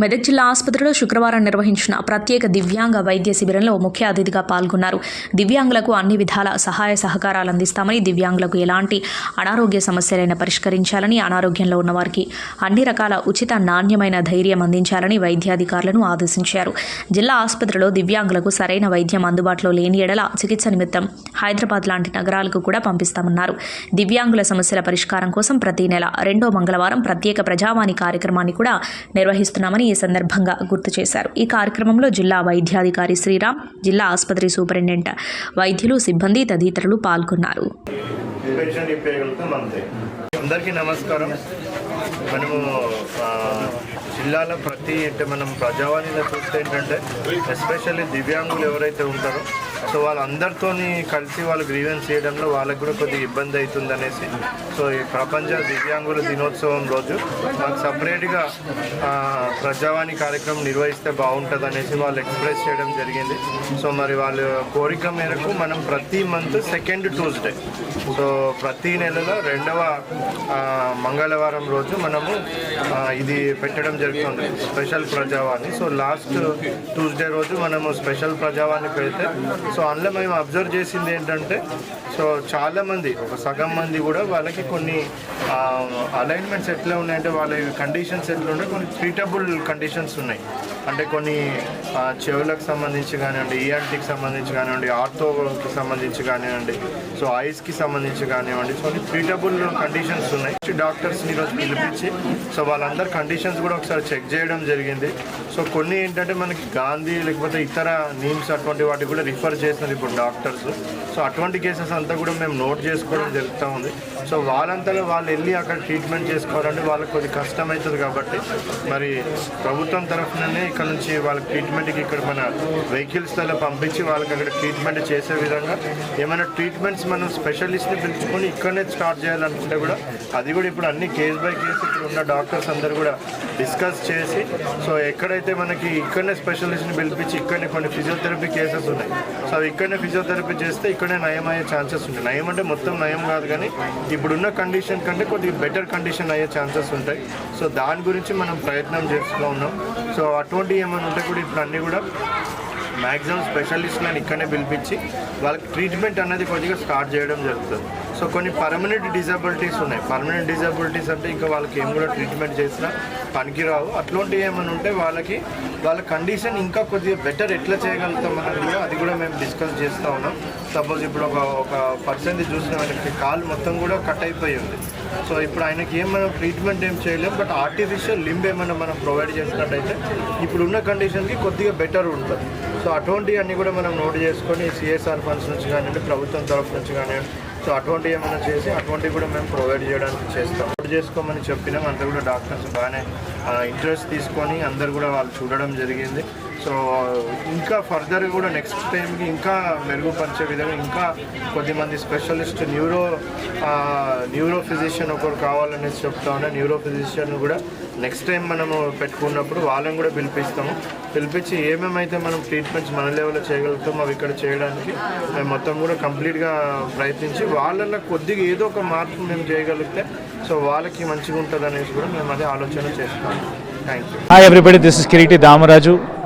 మెదక్ జిల్లా ఆసుపత్రిలో శుక్రవారం నిర్వహించిన ప్రత్యేక దివ్యాంగ వైద్య శిబిరంలో ముఖ్య అతిథిగా పాల్గొన్నారు. దివ్యాంగులకు అన్ని విధాల సహాయ సహకారాలు అందిస్తామని దివ్యాంగులకు ఎలాంటి అనారోగ్య సమస్యలైనా పరిష్కరించాలని అనారోగ్యంలో ఉన్నవారికి అన్ని రకాల ఉచిత నాణ్యమైన ధైర్యం అందించాలని వైద్యాధికారులను ఆదేశించారు. జిల్లా ఆసుపత్రిలో దివ్యాంగులకు సరైన వైద్యం అందుబాటులో లేని ఎడల చికిత్స నిమిత్తం హైదరాబాద్ లాంటి నగరాలకు కూడా పంపిస్తామన్నారు. దివ్యాంగుల సమస్యల పరిష్కారం కోసం ప్రతి నెల రెండో మంగళవారం ప్రత్యేక ప్రజావాణి కార్యక్రమాన్ని కూడా నిర్వహిస్తున్నామని ఈ సందర్భంగా గుర్తు చేశారు. ఈ కార్యక్రమంలో జిల్లా వైద్యాధికారి శ్రీరామ్ జిల్లా ఆసుపత్రి సూపరింటెండెంట్ వైద్యులు సిబ్బంది తదితరులు పాల్గొన్నారు. అందరికీ నమస్కారం. మనము జిల్లాలో ప్రతి అంటే మనం ప్రజావాణిలో చూస్తే ఏంటంటే ఎస్పెషల్లీ దివ్యాంగులు ఎవరైతే ఉంటారో సో వాళ్ళందరితోని కలిసి వాళ్ళు గ్రీవెన్స్ చేయడంలో వాళ్ళకి కూడా కొద్దిగా ఇబ్బంది అవుతుంది అనేసి సో ఈ ప్రపంచ దివ్యాంగుల దినోత్సవం రోజు మాకు సపరేట్గా ప్రజావాణి కార్యక్రమం నిర్వహిస్తే బాగుంటుంది అనేసి వాళ్ళు ఎక్స్ప్రెస్ చేయడం జరిగింది. సో మరి వాళ్ళ కోరిక మేరకు మనం ప్రతి మంత్ సెకండ్ ట్యూస్డే సో ప్రతి నెలలో రెండవ మంగళవారం రోజు మనము ఇది పెట్టడం జరుగుతుంది special Prajavani. So last Tuesday రోజు మనము స్పెషల్ ప్రజావాణి పెడితే సో అందులో మేము అబ్జర్వ్ చేసింది ఏంటంటే సో చాలామంది ఒక సగం మంది కూడా వాళ్ళకి కొన్ని అలైన్మెంట్స్ ఎట్లా ఉన్నాయంటే వాళ్ళ కండిషన్స్ ఎట్లా ఉన్నాయి. కొన్ని ట్రీటబుల్ కండిషన్స్ ఉన్నాయి. అంటే కొన్ని చెవులకు సంబంధించి కానివ్వండి ఈఎన్టీకి సంబంధించి కానివ్వండి ఆర్థోకి సంబంధించి కానివ్వండి సో ఐస్కి సంబంధించి కానివ్వండి సో ట్రీటబుల్ కండిషన్స్ ఉన్నాయి. డాక్టర్స్ని ఈరోజు పిలిపించి సో వాళ్ళందరి కండిషన్స్ కూడా ఒకసారి చెక్ చేయడం జరిగింది. సో కొన్ని ఏంటంటే మనకి గాంధీ లేకపోతే ఇతర నేమ్స్ అటువంటి వాటికి కూడా రిఫర్ చేస్తున్నారు ఇప్పుడు డాక్టర్స్ సో అటువంటి కేసెస్ అంతా కూడా మేము నోట్ చేసుకోవడం జరుగుతూ ఉంది. సో వాళ్ళంతలో వాళ్ళు వెళ్ళి అక్కడ ట్రీట్మెంట్ చేసుకోవాలంటే వాళ్ళకి కొద్ది కష్టం అవుతుంది కాబట్టి మరి ప్రభుత్వం తరఫుననే ఇక్కడ నుంచి వాళ్ళకి ట్రీట్మెంట్కి ఇక్కడ మన వెహికల్స్లలో పంపించి వాళ్ళకి అక్కడ ట్రీట్మెంట్ చేసే విధంగా ఏమైనా ట్రీట్మెంట్స్ మనం స్పెషలిస్ట్ని పిలుచుకొని ఇక్కడనే స్టార్ట్ చేయాలనుకుంటే కూడా అది కూడా ఇప్పుడు అన్ని కేస్ బై కేసు ఇక్కడ ఉన్న డాక్టర్స్ అందరు కూడా డిస్కస్ చేసి సో ఎక్కడైతే మనకి ఇక్కడనే స్పెషలిస్ట్ని పిలిపించి ఇక్కడనే కొన్ని ఫిజియోథెరపీ కేసెస్ ఉన్నాయి. సో అవి ఇక్కడనే ఫిజియోథెరపీ చేస్తే ఇక్కడనే నయం అయ్యే ఛాన్సెస్ ఉంటాయి నయం అంటే మొత్తం నయం కాదు కానీ ఇప్పుడున్న కండిషన్ కంటే కొద్దిగా బెటర్ కండిషన్ అయ్యే ఛాన్సెస్ ఉంటాయి. సో దాని గురించి మనం ప్రయత్నం చేస్తూ ఉన్నాం. సో అటువంటి ఏమైనా ఉంటే కూడా ఇప్పుడు అన్నీ కూడా మ్యాక్సిమం స్పెషలిస్ట్లను ఇక్కడనే పిలిపించి వాళ్ళకి ట్రీట్మెంట్ అనేది కొద్దిగా స్టార్ట్ చేయడం జరుగుతుంది. సో కొన్ని పర్మనెంట్ డిజబిలిటీస్ ఉన్నాయి. పర్మనెంట్ డిజబిలిటీస్ అంటే ఇంకా వాళ్ళకి ఏం కూడా ట్రీట్మెంట్ చేసినా పనికిరావు. అట్లాంటివి ఏమైనా ఉంటే వాళ్ళకి వాళ్ళ కండిషన్ ఇంకా కొద్దిగా బెటర్ ఎట్లా చేయగలుగుతాం అనేది కూడా అది కూడా మేము డిస్కస్ చేస్తూ ఉన్నాం. సపోజ్ ఇప్పుడు ఒక ఒక పర్సన్ది చూసిన ఆయనకి కాలు మొత్తం కూడా కట్ అయిపోయి ఉంది. సో ఇప్పుడు ఆయనకి ఏం మనం ట్రీట్మెంట్ ఏం చేయలేం బట్ ఆర్టిఫిషియల్ లింబ్ ఏమైనా మనం ప్రొవైడ్ చేసినట్టయితే ఇప్పుడున్న కండిషన్కి కొద్దిగా బెటర్ ఉంటుంది. సో అటువంటివి అన్నీ కూడా మనం నోట్ చేసుకొని సిఎస్ఆర్ ఫండ్స్ నుంచి కానివ్వండి ప్రభుత్వం తరఫు నుంచి కానివ్వండి సో అటువంటివి ఏమైనా చేసి అటువంటివి కూడా మేము ప్రొవైడ్ చేయడానికి చేస్తాం. నోట్ చేసుకోమని చెప్పినాం. అందరూ కూడా డాక్టర్స్ బాగానే ఇంట్రెస్ట్ తీసుకొని అందరు కూడా వాళ్ళు చూడడం జరిగింది. సో ఇంకా ఫర్దర్ కూడా నెక్స్ట్ టైంకి ఇంకా మెరుగుపరిచే విధంగా ఇంకా కొద్దిమంది స్పెషలిస్ట్ న్యూరో న్యూరో ఫిజిషియన్ ఒకరు కావాలనేసి చెప్తా ఉన్నా. న్యూరో ఫిజిషియన్ కూడా నెక్స్ట్ టైం మనము పెట్టుకున్నప్పుడు వాళ్ళని కూడా పిలిపిస్తాము. పిలిపించి ఏమేమైతే మనం ట్రీట్మెంట్స్ మన లెవెల్లో చేయగలుగుతామో అవి ఇక్కడ చేయడానికి మేము మొత్తం కూడా కంప్లీట్గా ప్రయత్నించి వాళ్ళల్లో కొద్దిగా ఏదో ఒక మార్పు మేము చేయగలిగితే సో వాళ్ళకి మంచిగా ఉంటుంది అనేసి కూడా మేము అదే ఆలోచన చేస్తాం thank you Hi everybody this is Damaraju